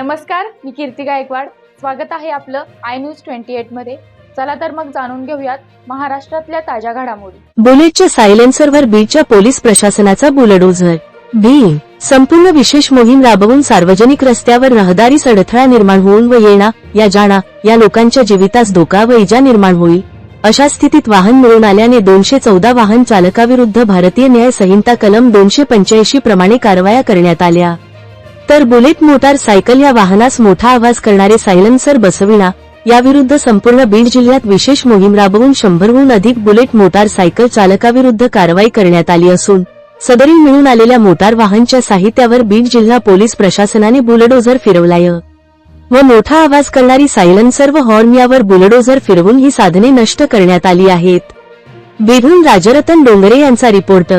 नमस्कार मी कीर्ती गायकवाड. स्वागत आहे आपलं आय न्यूज ट्वेंटी एटमध्ये. चला तर मग जाणून घेऊयात महाराष्ट्रातल्या ताज्या घडामोडी. बुलेटच्या सायलेन्सरवर बीडच्या पोलीस प्रशासनाचा बुलडोझर. बी संपूर्ण विशेष मोहीम राबवून सार्वजनिक रस्त्यावर रहदारीस अडथळा निर्माण होऊन व येणा या जाणा या लोकांच्या जीवितास धोका व इजा निर्माण होईल. अशा स्थितीत वाहन मिळून आल्याने दोनशे चौदा वाहन चालकाविरुद्ध भारतीय न्याय संहिता कलम दोनशे पंच्याऐंशी प्रमाणे कारवाया करण्यात आल्या. तर बुलेट मोटार सायकल या वाहनास मोठा आवाज करणारे सायलन्सर बसविणा याविरुद्ध संपूर्ण बीड जिल्ह्यात विशेष मोहीम राबवून शंभरहून अधिक बुलेट मोटार सायकल चालकाविरुद्ध कारवाई करण्यात आली असून सदरील मिळून आलेल्या मोटार वाहनच्या साहित्यावर बीड जिल्हा पोलीस प्रशासनाने बुलडोझर फिरवलाय. व मोठा आवाज करणारी सायलन्सर व हॉर्न यावर बुलडोझर फिरवून ही साधने नष्ट करण्यात आली आहेत. बिधून राजरतन डोंगरे यांचा रिपोर्ट.